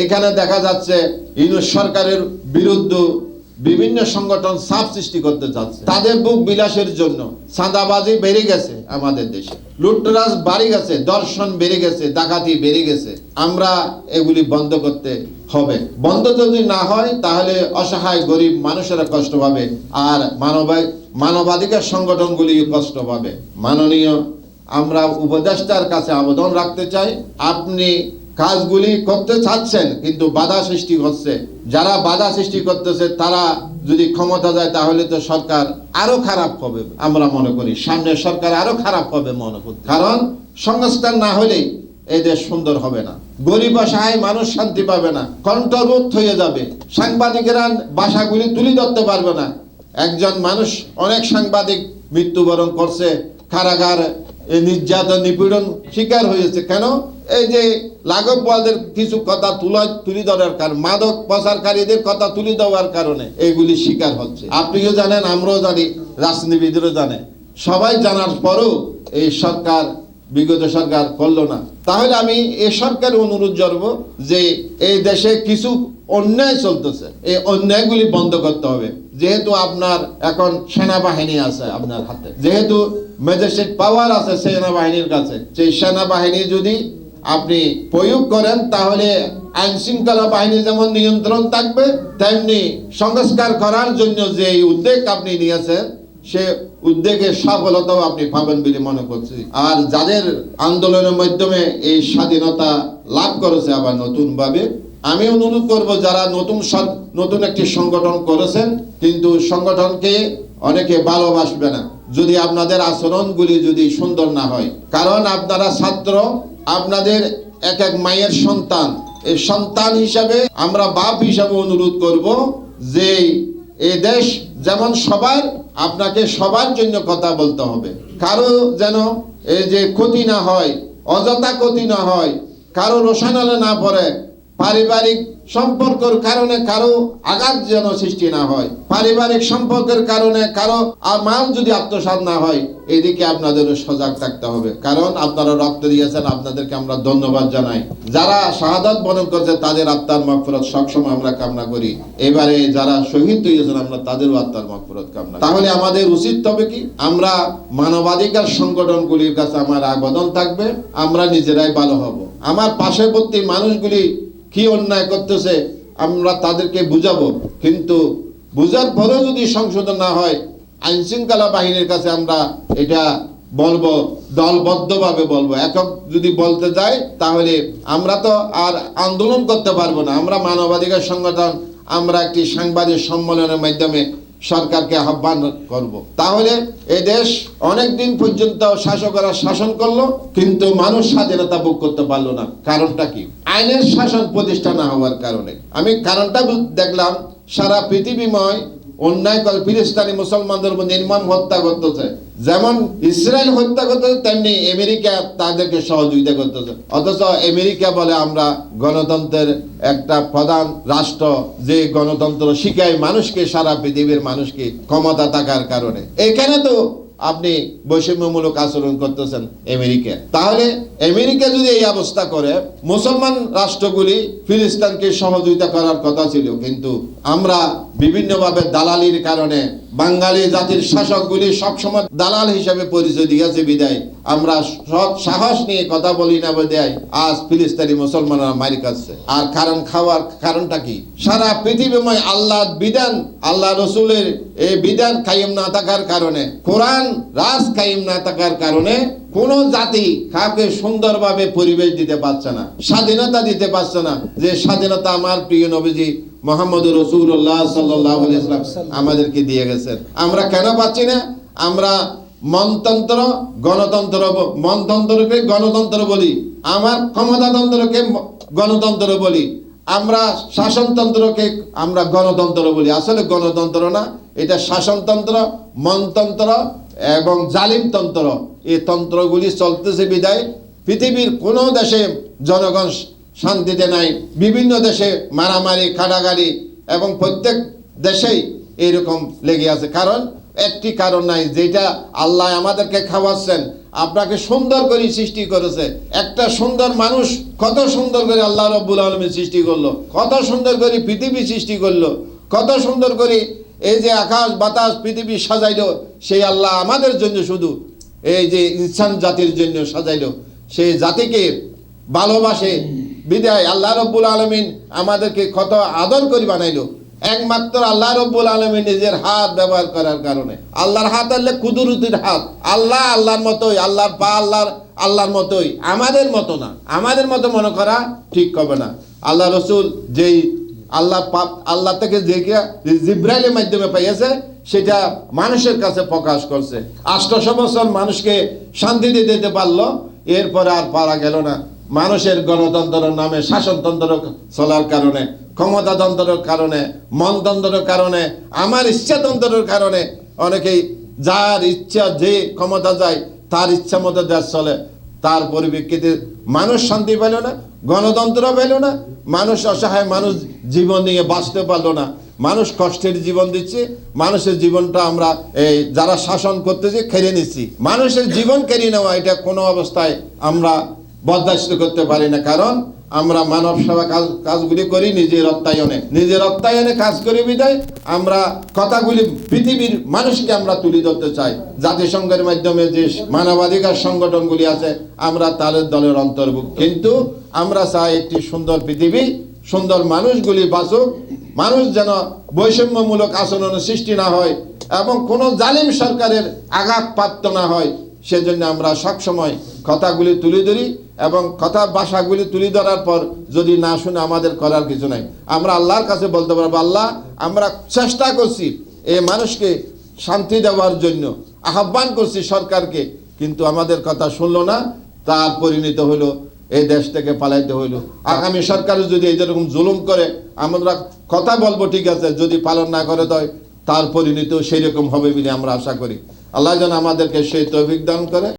এখানে দেখা যাচ্ছে ইউনুস সরকারের বিরুদ্ধে বিভিন্ন সংগঠন চাপ সৃষ্টি করতে যাচ্ছে। তাদের বুক বিলাসের জন্য চাঁদাবাজি বেড়ে গেছে আমাদের দেশে। লুটরাজ বাড়ি গেছে, দর্শন বেড়ে গেছে, ডাকাতি বেড়ে গেছে। আমরা এগুলি বন্ধ করতে হবে। বন্ধ যদি না হয়, তাহলে অসহায় গরিব মানুষেরা কষ্ট পাবে আর মানবায় মানবাধিকার সংগঠনগুলি কষ্ট পাবে। মাননীয়, আমরা উপদেষ্টার কাছে আবেদন রাখতে চাই, আপনি কাজগুলি করতে চাচ্ছেন, কিন্তু বাধা সৃষ্টি হচ্ছে যারা বাধা সৃষ্টি করতেছে, তারা যদি ক্ষমতা যায় তাহলে তো সরকার আরও খারাপ হবে, আমরা মনে করি। সামনের সরকার আরও খারাপ হবে, মনে করি। কারণ সংস্কার না হলেই এই দেশ সুন্দর হবে না। গরিব অসহায় মানুষ শান্তি পাবে না, কণ্ঠরোধ হয়ে যাবে। সাংবাদিকেরা বাসাগুলি তুলে ধরতে পারবে না। একজন মানুষ অনেক সাংবাদিক মৃত্যুবরণ করছে, কারাগার নির্যাতন, নিপীড়ন শিকার হয়েছে। কেন? এই যে লাঘব বলদের কিছু কথা তুলা তুলে ধরার কারণ, মাদক প্রচারকারীদের কথা তুলে দেওয়ার কারণে এইগুলি শিকার হচ্ছে। আপনিও জানেন, আমরাও জানি রাজনীতিবিদরা জানে। সবাই জানার পরও এই সরকার, বিগত সরকার করল না। তাহলে আমি এ সরকার অনুরোধ জানব যে এই দেশে কিছু অন্যায় চলতেছে। এই অন্যায়গুলি বন্ধ করতে হবে। যেহেতু আপনার এখন সেনাবাহিনী আছে আপনার হাতে, যেহেতু ম্যাজিস্ট্রেট পাওয়ার আছে সেনাবাহিনীর কাছে, সেই সেনাবাহিনী যদি আপনি প্রয়োগ করেন, তাহলে আইন শৃঙ্খলা বাহিনী যেমন নিয়ন্ত্রণ থাকবে, তেমনি সংস্কার করার জন্য যে উদ্যোগ আপনি নিয়েছেন, সে উদ্যোগের সফলতাও আপনি পাবেন বলে মনে করছি। আর যাদের আন্দোলনের মাধ্যমে এই স্বাধীনতা লাভ করেছে আবার নতুন ভাবে আমি অনুরোধ করব, যারা নতুন নতুন একটি সংগঠন করেছেন, কিন্তু সংগঠনকে অনেকে ভালোবাসবে না। যদি আপনাদের আচরণগুলি যদি সুন্দর না হয়, কারণ আপনারা ছাত্র, আপনাদের এক এক মায়ের সন্তান। এই সন্তান হিসাবে আমরা বাপ হিসাবে অনুরোধ করব যে, এই দেশ যেমন সবার, আপনাকে সবার জন্য কথা বলতে হবে। কারও যেন এই যে ক্ষতি না হয়, অযথা ক্ষতি না হয়, কারও রোশানালে না পড়ে পারিবারিক সম্পর্কের কারণে কারও আঘাত যেন সৃষ্টি না হয়। পারিবারিক সম্পর্কের কারণে কারও মাল যদি আত্মসাৎ না হয়, এদিকে আপনাদেরও সজাগ থাকতে হবে। কারণ আপনারা রক্ত দিয়েছেন, আপনাদেরকে আমরা ধন্যবাদ জানাই। যারা শাহাদাত বরণ করছে, তাদের আত্মার মগফরত সবসময় আমরা কামনা করি। এবারে যারা শহীদ হয়েছেন, আমরা তাদেরও আত্মার মগফরত কামনা তাহলে আমাদের উচিত হবে কি? আমরা মানবাধিকার সংগঠনগুলির কাছে আমার আবেদন থাকবে, আমরা নিজেরাই ভালো হব। আমার পার্শ্ববর্তী মানুষগুলি কি অন্যায় করতেছে, আমরা তাদেরকে বুঝাবো। কিন্তু বুঝার পরেও যদি সংশোধন না হয় আইন শৃঙ্খলা বাহিনীর কাছে আমরা এটা বলব, দলবদ্ধভাবে বলব। একক যদি বলতে যাই তাহলে আমরা তো আর আন্দোলন করতে পারব না। আমরা মানবাধিকার সংগঠন, আমরা একটি সাংবাদিক সম্মেলনের মাধ্যমে সরকারকে আহ্বান করব। তাহলে এ দেশ অনেক দিন পর্যন্ত শাসকরা শাসন করল, কিন্তু মানুষ স্বাধীনতা ভোগ করতে পারল না। কারণটা কি? আইনের শাসন প্রতিষ্ঠা না হওয়ার কারণে। আমি কারণটা দেখলাম, সারা পৃথিবীময় অন্যায় করে ফিলিস্তানি মুসলমানদের উপর নির্মম হত্যা করতেছে। যেমন ইসরায়েল হত্যা করতেছে, তেমনি আমেরিকা তাদেরকে সহযোগিতা করতেছে। অথচ আমেরিকা বলে আমরা গণতন্ত্রের একটা প্রধান রাষ্ট্র, যে গণতন্ত্র শিখায় মানুষকে, সারা পৃথিবীর মানুষকে ক্ষমতা থাকার কারণে। এখানে তো আপনি বৈষম্যমূলক আচরণ করতেছেন আমেরিকা তাহলে আমেরিকা যদি এই অবস্থা করে, মুসলমান রাষ্ট্রগুলি ফিলিস্তানকে সহযোগিতা করার কথা ছিল, কিন্তু আমরা বিভিন্নভাবে দালালির কারণে বাঙালি জাতির শাসকগুলি সবসময় দালাল হিসেবে পরিচয় দিয়েছে বিদায়। আমরা সব সাহস নিয়ে কথা বলি না দেয়, আজ ফিলিস্তিনি মুসলমানরা মারি কাটছে আর কারণ খাওয়ার কারণটা কি? সারা পৃথিবীময় আল্লাহ বিধান আল্লাহ রসুলের এই বিধান কায়েম না থাকার কারণে, কোরআন রাজ কায়েম না থাকার কারণে কোন জাতি কাউকে সুন্দরভাবে পরিবেশ দিতে পারছে না, স্বাধীনতা দিতে পারছে না, যে স্বাধীনতা আমার প্রিয় নবীজি মোহাম্মদ রসুল্লাহ সাল্লাম আমাদেরকে দিয়ে গেছেন। আমরা কেন পাচ্ছি না? আমরা মনতন্ত্র, গণতন্ত্র মনতন্ত্রকে গণতন্ত্র বলি। আমার ক্ষমতাতন্ত্রকে গণতন্ত্র বলি। আমরা শাসনতন্ত্রকে আমরা গণতন্ত্র বলি। আসলে গণতন্ত্র না, এটা শাসনতন্ত্র, মনতন্ত্র এবং জালিমতন্ত্র। এই তন্ত্রগুলি চলতেছে বিদায়। পৃথিবীর কোনো দেশে জনগণ শান্তিতে নাই। বিভিন্ন দেশে মারামারি কাটাগাড়ি এবং প্রত্যেক দেশেই এরকম লেগে আছে। কারণ একটি কারণ নাই যেটা আল্লাহ আমাদেরকে খাওয়াচ্ছেন। আপনাকে সুন্দর করে সৃষ্টি করেছে। একটা সুন্দর মানুষ কত সুন্দর করে আল্লাহ রব্বুল আলমী সৃষ্টি করল, কত সুন্দর করে পৃথিবী সৃষ্টি করল, কত সুন্দর করে এই যে আকাশ, বাতাস, পৃথিবী সাজাইলো, সেই আল্লাহ আমাদের জন্য শুধু এই যে ইনসান জাতির জন্য সাজাইলো। সেই জাতিকে ভালোবাসে, বিদায়, আল্লাহ রব্বুল আলমিন আমাদেরকে কত আদর করে বানাইলো। একমাত্র আল্লাহ রব্বুল আলমিন নিজের হাত ব্যবহার করার কারণে। আল্লাহর হাত আল্লাহ কুদরতির হাত। আল্লাহ আল্লাহর মতোই, আল্লাহর পা আল্লাহর আল্লাহর মতোই। আমাদের মতো না। আমাদের মতো মনে করা ঠিক হবে না। আল্লাহ রসুল যেই আল্লাহ পাপ, আল্লাহ থেকে দেখে জিব্রাইলের মাধ্যমে পাইয়াছে, সেটা মানুষের কাছে প্রকাশ করছে। আষ্টশো বছর মানুষকে শান্তি দিতে পারল, এরপরে আর পারা গেল না। মানুষের গণতন্ত্রের নামে শাসনতন্ত্র চলার কারণে ক্ষমতাতন্ত্রের কারণে মনতন্ত্রের কারণে, আমার ইচ্ছাতন্ত্রের কারণে অনেকেই যার ইচ্ছা যে ক্ষমতা যায়, তার ইচ্ছা মতো দেশ চলে। তার পরিপ্রেক্ষিতে মানুষ শান্তি পেল না, গণতন্ত্র পেল না, মানুষ অসহায় মানুষ জীবন নিয়ে বাঁচতে পারল না। মানুষ কষ্টের জীবন দিচ্ছে, মানুষের জীবনটা আমরা এই যারা শাসন করতেছে খেড়ে নিচ্ছি। মানুষের জীবন কেড়ে নেওয়া, এটা কোনো অবস্থায় আমরা বরদাস্ত করতে পারি না। কারণ আমরা মানব সেবা কাজ, কাজগুলি করি নিজের অত্যায়নে নিজের অত্যায়নে কাজ করি বিদায়, আমরা কথাগুলি পৃথিবীর মানুষকে আমরা তুলে ধরতে চাই। জাতিসংঘের মাধ্যমে যে মানবাধিকার সংগঠনগুলি আছে, আমরা তাদের দলের অন্তর্ভুক্ত। কিন্তু আমরা চাই একটি সুন্দর পৃথিবী, সুন্দর মানুষগুলি বাঁচুক, মানুষ যেন বৈষম্যমূলক আচরণের সৃষ্টি না হয় এবং কোনো জালিম সরকারের আঘাতপ্রাপ্ত না হয়। সেজন্য আমরা সবসময় কথাগুলি তুলে ধরি এবং কথা ভাষাগুলি তুলে ধরার পর যদি না শুনে আমাদের করার কিছু নাই। আমরা আল্লাহর কাছে বলতে পারব, আল্লাহ, আমরা চেষ্টা করছি এই মানুষকে শান্তি দেওয়ার জন্য, আহ্বান করছি সরকারকে, কিন্তু আমাদের কথা শুনলো না, তার পরিণত হলো এই দেশ থেকে পালাইতে হইল। আগামী সরকার যদি এই যেরকম জুলুম করে, আমরা কথা বলব ঠিক আছে, যদি পালন না করে দেয়, তার পরিণত সেই রকম হবে বলে আমরা আশা করি। আল্লাহ যেন আমাদেরকে সেই তৌফিক দান করে।